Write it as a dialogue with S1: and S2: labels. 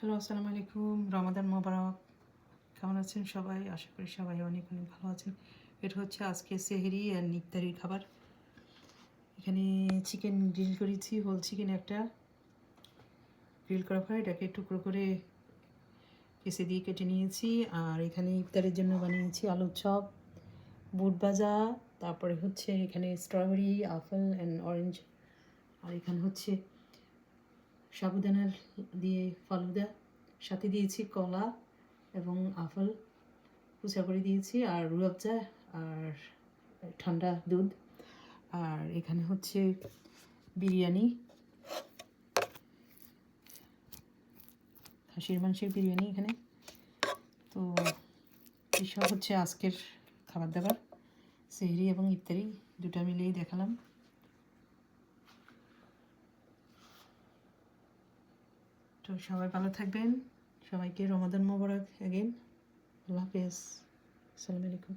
S1: Hello, আসসালামু আলাইকুম। রমাদান মোবারক। কেমন আছেন সবাই? আশা করি সবাই অনেক অনেক ভালো আছেন। এটা হচ্ছে আজকে সেহেরি আর নিকতারির খাবার। এখানে চিকেন গ্রিল করেছি, হোল চিকেন একটা। গ্রিল করা হয়, এটাকে টুকরো করে কেসে দিয়ে কেটে নিয়েছি। আর এখানে ইফতারের জন্য বানিয়েছি আলুর চপ, বুট ভাজা, তারপরে হচ্ছে এখানে স্ট্রবেরি আপেল অ্যান্ড অরেঞ্জ আর এখানে হচ্ছে সাবুদানার দিয়ে ফালুদা, সাথে দিয়েছি কলা এবং আপেল, কুচা করে দিয়েছি আর রুয়াবজা আর ঠান্ডা দুধ। আর এখানে হচ্ছে বিরিয়ানি। খাসির মাংসের বিরিয়ানি এখানে। তো এসব হচ্ছে আজকের খাবার দাবার। সেহরি এবং ইফতারি দুটা মিলিয়েই দেখালাম। তো সবাই ভালো থাকবেন। সবাইকে রমাদান মোবারক অ্যাগেন আল্লাহ হাফেজ। আসসালামু আলাইকুম।